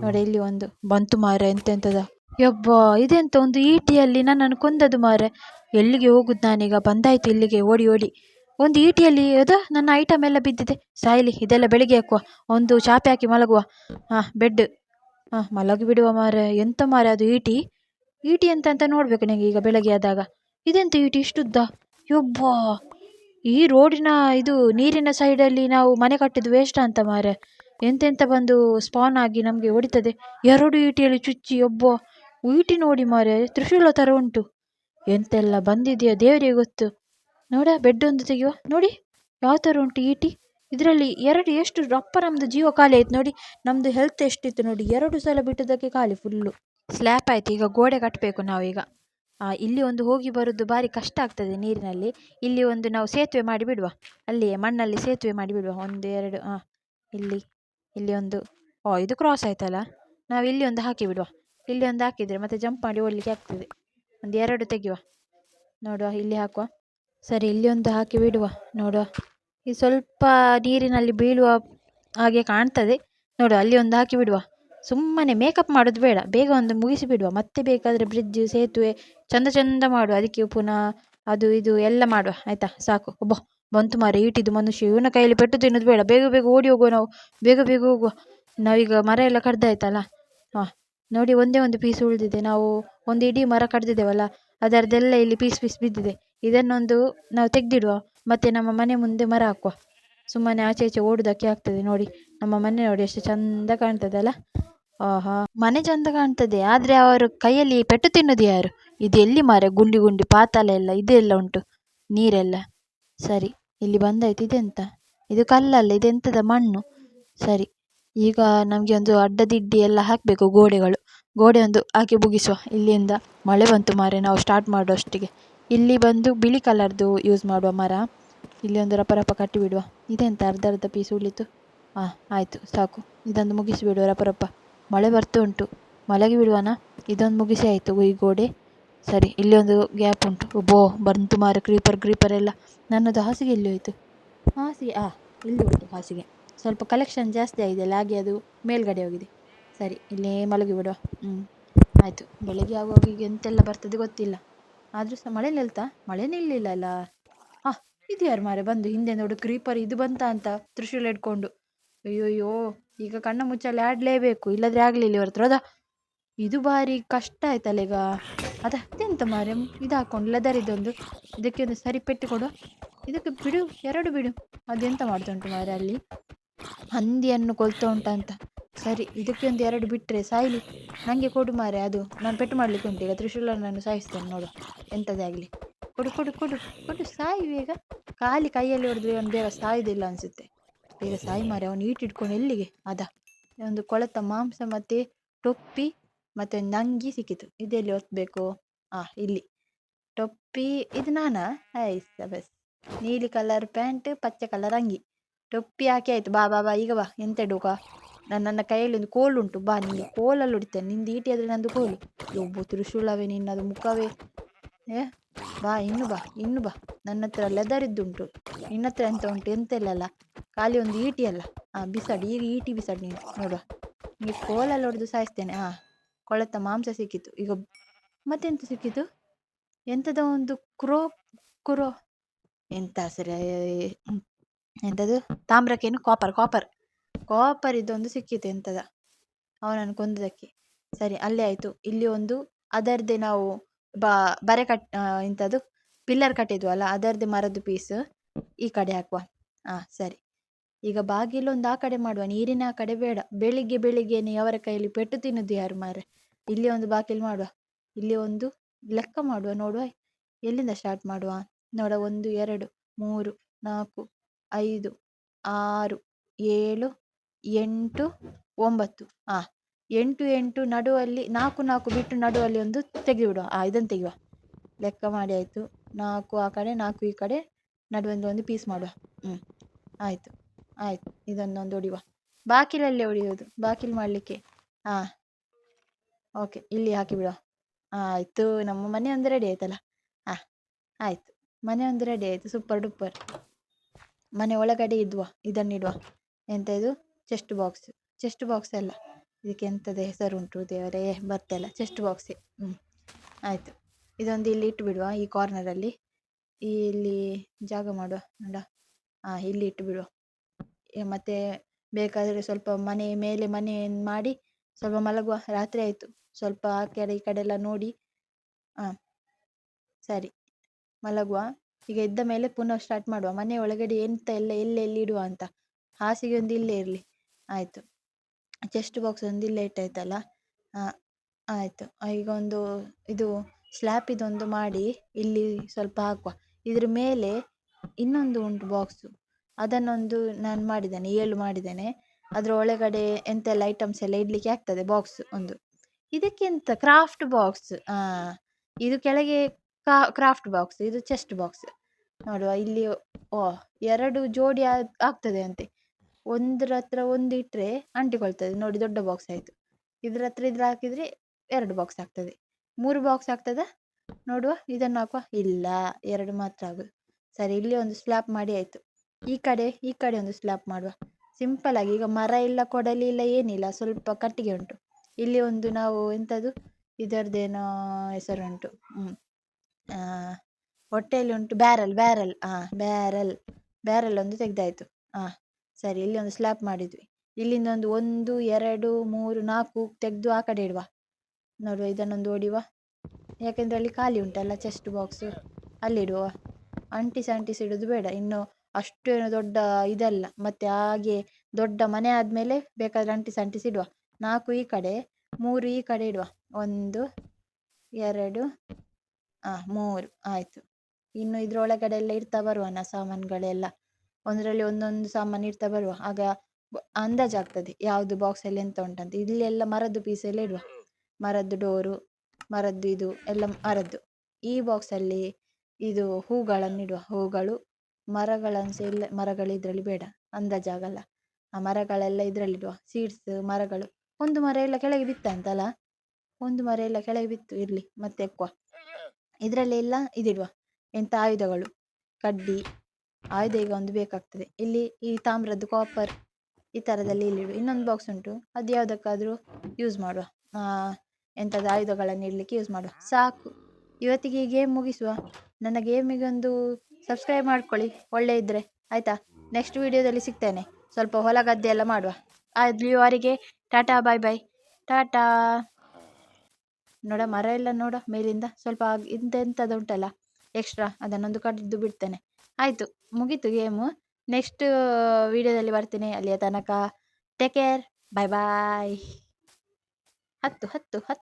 ನೋಡಿ ಇಲ್ಲಿ ಒಂದು ಬಂತು ಮಾರ ಎಂತೆಂಥದ ಯಬ್ಬ, ಇದೆಂತ ಒಂದು ಈಟಿಯಲ್ಲಿ ನನ್ನನ್ನು ಕೊಂದದ್ದು ಮಾರೆ. ಎಲ್ಲಿಗೆ ಹೋಗುದು ನಾನೀಗ? ಬಂದಾಯ್ತು ಇಲ್ಲಿಗೆ, ಓಡಿ ಓಡಿ. ಒಂದು ಈಟಿಯಲ್ಲಿ ಅದ, ನನ್ನ ಐಟಮ್ ಎಲ್ಲ ಬಿದ್ದಿದೆ. ಸಾಯ್ಲಿ, ಇದೆಲ್ಲ ಬೆಳಿಗ್ಗೆ ಹಾಕುವ. ಒಂದು ಚಾಪೆ ಹಾಕಿ ಮಲಗುವ. ಹಾಂ ಬೆಡ್ ಹಾಂ, ಮಲಗಿ ಬಿಡುವ ಮಾರೆ. ಎಂತ ಮಾರೆ ಅದು ಈಟಿ? ಈಟಿ ಎಂತ ಅಂತ ನೋಡ್ಬೇಕು ನನಗೆ ಈಗ ಬೆಳಗ್ಗೆ ಆದಾಗ. ಇದೆಂತ ಈಟಿ? ಇಷ್ಟುದ್ದ? ಯಬ್ಬಾ, ಈ ರೋಡಿನ ಇದು ನೀರಿನ ಸೈಡಲ್ಲಿ ನಾವು ಮನೆ ಕಟ್ಟಿದ್ದು ವೇಸ್ಟ್ ಅಂತ ಮಾರೆ. ಎಂತೆಂತ ಬಂದು ಸ್ಪಾನ್ ಆಗಿ ನಮಗೆ ಹೊಡಿತದೆ. ಎರಡು ಈಟಿಯಲ್ಲಿ ಚುಚ್ಚಿ ಒಬ್ಬ ಈಟಿ ನೋಡಿ ಮಾರೆ ತ್ರಿಶೂಲ ಥರ ಉಂಟು. ಎಂತೆಲ್ಲ ಬಂದಿದೆಯಾ ದೇವರಿಗೆ ಗೊತ್ತು. ನೋಡ ಬೆಡ್ ಒಂದು ತೆಗೆಯುವ. ನೋಡಿ, ಯಾವ ಥರ ಉಂಟು ಈಟಿ? ಇದರಲ್ಲಿ ಎರಡು ಎಷ್ಟು ರಪ್ಪ ನಮ್ಮದು ಜೀವ ಖಾಲಿ ಆಯ್ತು ನೋಡಿ. ನಮ್ಮದು ಹೆಲ್ತ್ ಎಷ್ಟಿತ್ತು ನೋಡಿ, ಎರಡು ಸಲ ಬಿಟ್ಟದಕ್ಕೆ ಖಾಲಿ ಫುಲ್ಲು ಸ್ಲ್ಯಾಪ್ ಆಯಿತು, ಈಗ ಗೋಡೆ ಕಟ್ಟಬೇಕು ನಾವೀಗ ಇಲ್ಲಿ ಒಂದು ಹೋಗಿ ಬರೋದು ಭಾರಿ ಕಷ್ಟ ಆಗ್ತದೆ ನೀರಿನಲ್ಲಿ. ಇಲ್ಲಿ ಒಂದು ನಾವು ಸೇತುವೆ ಮಾಡಿ ಬಿಡುವ. ಅಲ್ಲಿಯೇ, ಮಣ್ಣಲ್ಲಿ ಸೇತುವೆ ಮಾಡಿ ಬಿಡುವ. ಒಂದು, ಎರಡು ಹಾಂ ಇಲ್ಲಿ ಇಲ್ಲಿ ಒಂದು. ಓ, ಇದು ಕ್ರಾಸ್ ಆಯ್ತಲ್ಲ? ನಾವು ಇಲ್ಲಿ ಒಂದು ಹಾಕಿ ಬಿಡುವ. ಇಲ್ಲಿ ಒಂದು ಹಾಕಿದರೆ, ಮತ್ತೆ ಜಂಪ್ ಮಾಡಿ ಓಡಲಿಕ್ಕೆ ಆಗ್ತದೆ. ಒಂದು ಎರಡು ತೆಗೆಯುವ. ನೋಡುವ, ಇಲ್ಲಿ ಹಾಕುವ. ಸರಿ, ಇಲ್ಲಿ ಒಂದು ಹಾಕಿ ಬಿಡುವ. ನೋಡುವ. ಈ ಸ್ವಲ್ಪ ನೀರಿನಲ್ಲಿ ಬೀಳುವ ಹಾಗೆ ಕಾಣ್ತದೆ. ನೋಡುವ, ಅಲ್ಲಿ ಒಂದು ಹಾಕಿ ಬಿಡುವ. ಸುಮ್ಮನೆ ಮೇಕಪ್ ಮಾಡೋದು ಬೇಡ. ಬೇಗ ಒಂದು ಮುಗಿಸಿ ಬಿಡುವ. ಮತ್ತೆ ಬೇಕಾದರೆ ಬ್ರಿಡ್ಜ್ ಸೇತುವೆ, ಚಂದ ಚಂದ ಮಾಡುವ. ಅದಕ್ಕೆ ಪುನಃ ಅದು, ಇದು ಎಲ್ಲ ಮಾಡುವ. ಆಯಿತಾ? ಸಾಕು. ಒಬ್ಬ ಬಂತು ಮರ ಈಟಿದ್ದು ಮನುಷ್ಯ. ಇವನ ಕೈಯಲ್ಲಿ ಪೆಟ್ಟು ತಿನ್ನೋದು ಬೇಡ. ಬೇಗ ಬೇಗ ಓಡಿ ಹೋಗುವ ನಾವು. ಬೇಗ ಬೇಗ ಹೋಗುವ. ನಾವೀಗ ಮರ ಎಲ್ಲ ಕಡ್ದಾಯ್ತಲ್ಲ? ಹಾಂ. ನೋಡಿ ಒಂದೇ ಒಂದು ಪೀಸ್ ಉಳಿದಿದೆ. ನಾವು ಒಂದು ಇಡೀ ಮರ ಕಡ್ದಿದ್ದೇವಲ್ಲ ಅದರದ್ದೆಲ್ಲ ಇಲ್ಲಿ ಪೀಸ್ ಪೀಸ್ ಬಿದ್ದಿದೆ. ಇದನ್ನೊಂದು ನಾವು ತೆಗೆದಿಡುವ. ಮತ್ತೆ ನಮ್ಮ ಮನೆ ಮುಂದೆ ಮರ ಹಾಕುವ. ಸುಮ್ಮನೆ ಆಚೆ ಈಚೆ ಓಡೋದಕ್ಕೆ ಆಗ್ತದೆ ನೋಡಿ. ನಮ್ಮ ಮನೆ ನೋಡಿ ಎಷ್ಟು ಚಂದ ಕಾಣ್ತದಲ್ಲ ಆಹಾ. ಮನೆ ಚಂದ ಕಾಣ್ತದೆ. ಆದರೆ ಅವರು ಕೈಯಲ್ಲಿ ಪೆಟ್ಟು ತಿನ್ನೋದು ಯಾರು? ಇದು ಎಲ್ಲಿ ಮಾರೆ? ಗುಂಡಿ ಗುಂಡಿ ಪಾತಾಲ ಎಲ್ಲ, ಇದೆಲ್ಲ ಉಂಟು. ನೀರೆಲ್ಲ. ಸರಿ, ಇಲ್ಲಿ ಬಂದಾಯ್ತು. ಇದೆಂತ? ಇದು ಕಲ್ಲಲ್ಲ, ಇದೆಂತದ ಮಣ್ಣು? ಸರಿ. ಈಗ ನಮಗೆ ಒಂದು ಅಡ್ಡದಿಡ್ಡಿ ಎಲ್ಲ ಹಾಕಬೇಕು ಗೋಡೆಗಳು. ಗೋಡೆ ಒಂದು ಹಾಕಿ ಮುಗಿಸುವ. ಇಲ್ಲಿಂದ ಮಳೆ ಬಂತು ಮಾರೆ ನಾವು ಸ್ಟಾರ್ಟ್ ಮಾಡುವಷ್ಟಿಗೆ ಇಲ್ಲಿ ಬಂದು ಬಿಳಿ ಕಲರ್ದು ಯೂಸ್ ಮಾಡುವ ಮರ. ಇಲ್ಲಿ ಒಂದು ರಪ ರಪ ಕಟ್ಟಿ ಬಿಡುವ. ಇದೆಂತ? ಅರ್ಧ ಅರ್ಧ ಪೀಸ್ ಉಳಿತು. ಹಾಂ ಆಯಿತು, ಸಾಕು. ಇದೊಂದು ಮುಗಿಸಿ ಬಿಡುವ ರಪ ರಪ. ಮಳೆ ಬರ್ತಾ ಉಂಟು. ಮಲಗಿ ಬಿಡುವನ? ಇದೊಂದು ಮುಗಿಸಿ ಆಯಿತು ಈ ಗೋಡೆ. ಸರಿ, ಇಲ್ಲಿ ಒಂದು ಗ್ಯಾಪ್ ಉಂಟು. ಒಬ್ಬೋ, ಬಂತು ಮಾರೆ ಕ್ರೀಪರ್ ಗ್ರೀಪರ್ ಎಲ್ಲ. ನನ್ನದು ಹಾಸಿಗೆ ಎಲ್ಲಿ ಹೋಯಿತು? ಹಾಸಿಗೆ, ಆ ಇಲ್ಲಿ ಉಂಟು ಹಾಸಿಗೆ. ಸ್ವಲ್ಪ ಕಲೆಕ್ಷನ್ ಜಾಸ್ತಿ ಆಗಿದೆಯಲ್ಲ ಹಾಗೆ ಅದು ಮೇಲ್ಗಡೆ ಹೋಗಿದೆ. ಸರಿ, ಇಲ್ಲೇ ಮಲಗಿ ಬಿಡುವ ಹ್ಞೂ ಆಯಿತು. ಬೆಳಗ್ಗೆ ಆಗುವಾಗ ಈಗ ಎಂತೆಲ್ಲ ಬರ್ತದೆ ಗೊತ್ತಿಲ್ಲ. ಆದರೂ ಸಹ ಮಳೆ ನಿಲ್ತಾ? ಮಳೆ ನಿಲ್ಲಿಲ್ಲ ಅಲ್ಲ. ಹಾಂ, ಇದು ಯಾರು ಮಾರೆ? ಬಂದು ಹಿಂದೆ ನೋಡು ಕ್ರೀಪರ್ ಇದು ಬಂತ ಅಂತ ತ್ರಿಶೂಲ ಇಟ್ಕೊಂಡು ಅಯ್ಯೋಯ್ಯೋ, ಈಗ ಕಣ್ಣ ಮುಚ್ಚಲ್ಲಿ ಆಡಲೇಬೇಕು. ಇಲ್ಲದ್ರೆ ಆಗಲಿಲ್ಲ ಇವ್ರ ಹತ್ರ ಇದು ಭಾರಿ ಕಷ್ಟ ಆಯ್ತಲ್ಲ ಈಗ. ಅದ, ಎಂತ ಮಾರೆ? ಇದು ಹಾಕೊಂಡು ಲೆದರ್ ಇದೊಂದು. ಇದಕ್ಕೆ ಒಂದು ಸರಿ ಪೆಟ್ಟು ಕೊಡು. ಇದಕ್ಕೆ ಬಿಡು, ಎರಡು ಬಿಡು. ಅದೆಂತ ಮಾಡ್ತುಂಟು ಮಾರೆ ಅಲ್ಲಿ? ಹಂದಿಯನ್ನು ಕೊಲ್ತಾ ಉಂಟಂತ ಸರಿ, ಇದಕ್ಕೆ ಒಂದು ಎರಡು ಬಿಟ್ಟರೆ ಸಾಯಿಲಿ. ನನಗೆ ಕೊಡು ಮಾರೆ, ಅದು ನಾನು ಪೆಟ್ಟು ಮಾಡಲಿಕ್ಕೆ ಉಂಟು. ಈಗ ತ್ರಿಶೂಲ ನಾನು ಸಾಯಿಸ್ತೇನೆ ನೋಡು ಎಂಥದೇ ಆಗಲಿ. ಕೊಡು ಕೊಡು ಕೊಡು ಕೊಡು, ಸಾಯಿ ಬೇಗ. ಖಾಲಿ ಕೈಯಲ್ಲಿ ಹೊಡೆದ್ರೆ ಅವನು ಬೇಗ ಸಾಯೋದಿಲ್ಲ ಅನಿಸುತ್ತೆ. ಬೇಗ ಸಾಯಿ ಮಾರೆ, ಅವನು ಈಟಿಟ್ಕೊಂಡು ಎಲ್ಲಿಗೆ? ಅದ ಒಂದು ಕೊಳತ ಮಾಂಸ ಮತ್ತು ಟೊಪ್ಪಿ ಮತ್ತು ನಂಗಿ ಸಿಕ್ಕಿತು. ಇದೆಲ್ಲಿ ಒತ್ತಬೇಕು ಆ, ಇಲ್ಲಿ. ಟೊಪ್ಪಿ, ಇದು ನಾನಾ? ಐಸ್ ಬಸ್ ನೀಲಿ ಕಲರ್ ಪ್ಯಾಂಟ್ ಪಚ್ಚೆ ಕಲರ್ ಅಂಗಿ. ಟೊಪ್ಪಿ ಹಾಕಿ ಆಯ್ತು. ಬಾ ಬಾ ಬಾ, ಈಗ ಬಾ. ಎಂತ ಇಡುಗ ನಾನು, ನನ್ನ ಕೈಯಲ್ಲಿ ಒಂದು ಕೋಲು ಉಂಟು. ಬಾ ನಿಂಗೆ ಕೋಲಲ್ಲಿ ಹೊಡಿತೇನೆ. ನಿಂದು ಈಟಿ ಆದರೆ ನಂದು ಕೋಲು. ಒಬ್ಬ ತ್ರಿಶೂಲವೇ ನಿನ್ನದು ಮುಖವೇ? ಏ, ಬಾ, ಇನ್ನು ಬಾ ಇನ್ನು ಬಾ. ನನ್ನ ಹತ್ರ ಲೆದರಿದ್ದುಂಟು ನಿನ್ನ ಹತ್ರ ಎಂತ ಉಂಟು? ಎಂತ ಇಲ್ಲಲ್ಲ ಖಾಲಿ ಒಂದು ಈಟಿ ಅಲ್ಲ. ಹಾಂ ಬಿಸಾಡಿ. ಈಗ ಈಟಿ ಬಿಸಾಡಿ ನೀನು. ನೋಡುವ ನಿಮಗೆ ಕೋಲಲ್ಲಿ ಹೊಡೆದು ಸಾಯಿಸ್ತೇನೆ. ಹಾಂ ಕೊಳೆತ ಮಾಂಸ ಸಿಕ್ಕಿತು ಈಗ ಮತ್ತೆಂತ ಸಿಕ್ಕಿತು ಎಂಥದ ಒಂದು ಕ್ರೋ ಕ್ರೋ. ಎಂತ ಸರಿ ಎಂಥದ್ದು ತಾಮ್ರಕ್ಕೇನು ಕಾಪರ್ ಕಾಪರ್ ಕಾಪರ್ ಇದೊಂದು ಸಿಕ್ಕಿತು ಎಂಥದ ಅವನನ್ನು ಕೊಂದದಕ್ಕೆ ಸರಿ, ಅಲ್ಲೇ ಆಯಿತು. ಇಲ್ಲಿ ಒಂದು ಅದರದ್ದೇ ನಾವು ಬರೆ ಕಟ್ ಎಂಥದ್ದು ಪಿಲ್ಲರ್ ಕಟ್ಟಿದ್ವಲ್ಲ ಅದರದ್ದೇ ಮರದ್ದು ಪೀಸ್ ಈ ಕಡೆ ಹಾಕುವ. ಹಾಂ ಸರಿ. ಈಗ ಬಾಗಿಲೊಂದು ಆ ಕಡೆ ಮಾಡುವ, ನೀರಿನ ಆ ಕಡೆ ಬೇಡ. ಬೆಳಿಗ್ಗೆ, ಬೆಳಿಗ್ಗೆನೆ ಅವರ ಕೈಯಲ್ಲಿ ಪೆಟ್ಟು ತಿನ್ನೋದು ಯಾರು ಮಾರೆ ಇಲ್ಲಿ ಒಂದು ಬಾಗಿಲು ಮಾಡುವ. ಇಲ್ಲಿ ಒಂದು ಲೆಕ್ಕ ಮಾಡುವ, ನೋಡುವ. ಎಲ್ಲಿಂದ ಸ್ಟಾರ್ಟ್ ಮಾಡುವ? ನೋಡ, ಒಂದು, ಎರಡು, ಮೂರು, ನಾಲ್ಕು ಐದು, ಆರು, ಏಳು, ಎಂಟು, ಒಂಬತ್ತು. ಹಾಂ ಎಂಟು ಎಂಟು ನಡುವಲ್ಲಿ, ನಾಲ್ಕು ನಾಲ್ಕು ಬಿಟ್ಟು ನಡುವಲ್ಲಿ ಒಂದು ತೆಗೆದುಬಿಡುವ. ಆ, ಇದನ್ನು ತೆಗೆಯುವ. ಲೆಕ್ಕ ಮಾಡಿ ಆಯಿತು. ನಾಲ್ಕು ಆ ಕಡೆ, ನಾಲ್ಕು ಈ ಕಡೆ ನಡುವೊಂದು ಒಂದು ಪೀಸ್ ಮಾಡುವ. ಹ್ಞೂ ಆಯಿತು. ಆಯಿತು. ಇದನ್ನೊಂದು ಹೊಡೆಯುವ ಬಾಕಿಲಲ್ಲೇ ಹೊಡೆಯೋದು ಬಾಕಿಲು ಮಾಡಲಿಕ್ಕೆ. ಹಾಂ ಓಕೆ. ಇಲ್ಲಿ ಹಾಕಿ ಬಿಡುವ ಆಯಿತು. ನಮ್ಮ ಮನೆ ಒಂದು ರೆಡಿ ಆಯ್ತಲ್ಲ. ಹಾಂ ಆಯಿತು. ಮನೆ ಒಂದು ರೆಡಿ ಆಯಿತು. ಸೂಪರ್ ಡೂಪರ್ ಮನೆ ಒಳಗಡೆ ಇಡುವ ಇದನ್ನಿಡುವ ಎಂತ ಇದು ಚೆಸ್ಟ್ ಬಾಕ್ಸ್ ಚೆಸ್ಟ್ ಬಾಕ್ಸ್ ಅಲ್ಲ ಇದಕ್ಕೆ ಎಂಥದ್ದು ಹೆಸರುಂಟು ದೇವರೇ? ಬರ್ತಿಲ್ಲ ಚೆಸ್ಟ್ ಬಾಕ್ಸೇ ಹ್ಞೂ ಆಯಿತು. ಇದೊಂದು ಇಲ್ಲಿ ಇಟ್ಟು ಬಿಡುವ ಈ ಕಾರ್ನರಲ್ಲಿ ಇಲ್ಲಿ ಜಾಗ ಮಾಡುವ, ನೋಡ. ಹಾಂ ಇಲ್ಲಿ ಇಟ್ಟು ಬಿಡುವ ಮತ್ತು ಬೇಕಾದರೆ ಸ್ವಲ್ಪ ಮನೆ ಮೇಲೆ ಮನೆ ಮಾಡಿ, ಸ್ವಲ್ಪ ಮಲಗುವ. ರಾತ್ರಿ ಆಯಿತು. ಸ್ವಲ್ಪ ಆ ಕಡೆ ಈ ಕಡೆ ಎಲ್ಲ ನೋಡಿ. ಹಾಂ ಸರಿ. ಮಲಗುವ. ಈಗ ಎದ್ದ ಮೇಲೆ ಪುನಃ ಸ್ಟಾರ್ಟ್ ಮಾಡುವ. ಮನೆ ಒಳಗಡೆ ಎಂತ ಎಲ್ಲ ಎಲ್ಲೆಲ್ಲಿ ಇಡುವ ಅಂತ. ಹಾಸಿಗೆ ಒಂದು ಇಲ್ಲೇ ಇರಲಿ. ಆಯಿತು. ಚೆಸ್ಟ್ ಬಾಕ್ಸ್ ಒಂದು ಇಲ್ಲೇ ಇಟ್ಟಾಯ್ತಲ್ಲ? ಆಯಿತು. ಈಗ ಒಂದು ಇದು ಸ್ಲ್ಯಾಪಿದೊಂದು ಮಾಡಿ ಇಲ್ಲಿ ಸ್ವಲ್ಪ ಹಾಕುವ. ಇದ್ರ ಮೇಲೆ ಇನ್ನೊಂದು ಉಂಟು ಬಾಕ್ಸು ಅದನ್ನೊಂದು ನಾನು ಮಾಡಿದ್ದೇನೆ, ಏಳು ಮಾಡಿದ್ದೇನೆ. ಅದರ ಒಳಗಡೆ ಎಂತೆಲ್ಲ ಐಟಮ್ಸ್ ಎಲ್ಲ ಇಡಲಿಕ್ಕೆ ಆಗ್ತದೆ ಬಾಕ್ಸ್ ಒಂದು. ಇದಕ್ಕೆಂತ ಕ್ರಾಫ್ಟ್ ಬಾಕ್ಸ್ ಇದು ಕೆಳಗೆ ಕ್ರಾಫ್ಟ್ ಬಾಕ್ಸ್ ಇದು ಚೆಸ್ಟ್ ಬಾಕ್ಸ್ ನೋಡುವ ಇಲ್ಲಿ, ಓ, ಎರಡು ಜೋಡಿ ಆಗ್ತದೆ ಅಂತೆ. ಒಂದರ ಹತ್ರ ಒಂದು ಇಟ್ಟರೆ ಅಂಟಿಕೊಳ್ತದೆ. ನೋಡಿ, ದೊಡ್ಡ ಬಾಕ್ಸ್ ಆಯಿತು. ಇದ್ರ ಹತ್ರ ಇದ್ರ ಹಾಕಿದರೆ ಎರಡು ಬಾಕ್ಸ್ ಆಗ್ತದೆ. ಮೂರು ಬಾಕ್ಸ್ ಆಗ್ತದ? ನೋಡುವ, ಇದನ್ನು ಹಾಕುವ. ಇಲ್ಲ, ಎರಡು ಮಾತ್ರ ಆಗೋದು ಸರಿ, ಇಲ್ಲಿ ಒಂದು ಸ್ಲ್ಯಾಪ್ ಮಾಡಿ ಆಯಿತು. ಈ ಕಡೆ ಈ ಕಡೆ ಒಂದು ಸ್ಲ್ಯಾಪ್ ಮಾಡುವ. ಸಿಂಪಲ್ ಆಗಿ, ಈಗ ಮರ ಇಲ್ಲ, ಕೊಡಲಿ ಇಲ್ಲ, ಏನಿಲ್ಲ, ಸ್ವಲ್ಪ ಕಟ್ಟಿಗೆ ಉಂಟು. ಇಲ್ಲಿ ಒಂದು ನಾವು ಎಂಥದ್ದು ಇದರದ್ದೇನೋ ಹೆಸರುಂಟು ಹ್ಞೂ ಹೊಟ್ಟೆಯಲ್ಲಿ ಉಂಟು, ಬ್ಯಾರಲ್ ಬ್ಯಾರಲ್ ಹಾಂ ಬ್ಯಾರಲ್ ಬ್ಯಾರಲ್ ಒಂದು ತೆಗೆದಾಯ್ತು. ಹಾಂ ಸರಿ, ಇಲ್ಲಿ ಒಂದು ಸ್ಲ್ಯಾಪ್ ಮಾಡಿದ್ವಿ. ಇಲ್ಲಿಂದ ಒಂದು ಒಂದು, ಎರಡು, ಮೂರು, ನಾಲ್ಕು ತೆಗೆದು ಆ ಕಡೆ ಇಡುವ. ನೋಡುವ, ಇದನ್ನೊಂದು ಹೊಡಿವ ಯಾಕೆಂದರೆ ಅಲ್ಲಿ ಖಾಲಿ ಉಂಟಲ್ಲ ಚೆಸ್ಟ್ ಬಾಕ್ಸು ಅಲ್ಲಿಡುವ ಅಂಟಿಸಿ ಅಂಟಿಸಿ ಇಡೋದು ಬೇಡ. ಇನ್ನು ಅಷ್ಟು ಏನು ದೊಡ್ಡ ಇದಲ್ಲ. ಮತ್ತು ಹಾಗೆ ದೊಡ್ಡ ಮನೆ ಆದಮೇಲೆ ಬೇಕಾದರೆ ಅಂಟಿಸಿ ಅಂಟಿಸಿ ಇಡುವ. ನಾಲ್ಕು ಈ ಕಡೆ, ಮೂರು ಈ ಕಡೆ ಇಡುವ. ಒಂದು, ಎರಡು ಹಾಂ ಮೂರು, ಆಯಿತು. ಇನ್ನು ಇದರೊಳಗಡೆ ಎಲ್ಲ ಇಡ್ತಾ ಬರುವನ ಸಾಮಾನುಗಳೆಲ್ಲ. ಒಂದರಲ್ಲಿ ಒಂದೊಂದು ಸಾಮಾನು ಇಡ್ತಾ ಬರುವ. ಆಗ ಅಂದಾಜಾಗ್ತದೆ ಯಾವುದು ಬಾಕ್ಸಲ್ಲಿ ಎಂತ ಉಂಟಂತ. ಇಲ್ಲಿ ಎಲ್ಲ ಮರದ್ದು ಪೀಸ್ ಎಲ್ಲ ಇಡುವ. ಮರದ್ದು ಡೋರು, ಮರದ್ದು ಇದು, ಎಲ್ಲ ಮರದ್ದು. ಈ ಬಾಕ್ಸಲ್ಲಿ ಇದು ಹೂಗಳನ್ನು ಇಡುವ. ಹೂಗಳು ಮರಗಳನ್ನು ಸಹ ಇಲ್ಲ ಮರಗಳು ಇದರಲ್ಲಿ ಬೇಡ. ಅಂದಾಜಾಗಲ್ಲ ಆ ಮರಗಳೆಲ್ಲ ಇದರಲ್ಲಿಡುವ ಸೀಡ್ಸ್ ಮರಗಳು. ಒಂದು ಮರ ಎಲ್ಲ ಕೆಳಗೆ ಬಿತ್ತಂತಲ್ಲ? ಒಂದು ಮರ ಎಲ್ಲ ಕೆಳಗೆ ಬಿತ್ತು, ಇರಲಿ. ಮತ್ತೆ ಎಕ್ಕುವ. ಇದರಲ್ಲೆಲ್ಲ ಇದಿಡುವ ಎಂಥ ಆಯುಧಗಳು? ಕಡ್ಡಿ, ಆಯುಧ ಈಗ ಒಂದು ಬೇಕಾಗ್ತದೆ. ಇಲ್ಲಿ ಈ ತಾಮ್ರದ್ದು ಕಾಪರ್ ಈ ಥರದಲ್ಲಿ ಇಲ್ಲಿಡು ಇನ್ನೊಂದು ಬಾಕ್ಸ್ ಉಂಟು. ಅದು ಯಾವುದಕ್ಕಾದರೂ ಯೂಸ್ ಮಾಡುವ. ಎಂಥದ್ದು ಆಯುಧಗಳನ್ನು ಇಡಲಿಕ್ಕೆ ಯೂಸ್ ಮಾಡುವ. ಸಾಕು. ಇವತ್ತಿಗೆ ಈ ಗೇಮ್ ಮುಗಿಸುವ. ನನ್ನ ಗೇಮಿಗೆ ಒಂದು ಸಬ್ಸ್ಕ್ರೈಬ್ ಮಾಡ್ಕೊಳ್ಳಿ. ಒಳ್ಳೆ ಇದ್ದರೆ ಆಯಿತಾ? ನೆಕ್ಸ್ಟ್ ವೀಡಿಯೋದಲ್ಲಿ ಸಿಗ್ತೇನೆ. ಸ್ವಲ್ಪ ಹೊಲ ಗದ್ದೆ ಎಲ್ಲ ಮಾಡುವ. ಅಲ್ಲಿವರೆಗೆ ಟಾಟಾ ಬಾಯ್ ಬಾಯ್ ಟಾಟಾ! ನೋಡ, ಮರ ಎಲ್ಲ ನೋಡ ಮೇಲಿಂದ. ಸ್ವಲ್ಪ ಇಂಥ ಎಂಥದ್ದು ಉಂಟಲ್ಲ ಎಕ್ಸ್ಟ್ರಾ ಅದನ್ನೊಂದು ಕಡಿದು ಬಿಡ್ತೇನೆ. ಆಯಿತು, ಮುಗೀತು ಗೇಮು ನೆಕ್ಸ್ಟ್ ವಿಡಿಯೋದಲ್ಲಿ ಬರ್ತೀನಿ, ಅಲ್ಲಿಯ ತನಕ. ಟೇಕ್ ಕೇರ್ ಬಾಯ್ ಬಾಯ್ ಹತ್ತು ಹತ್ತು ಹತ್ತು.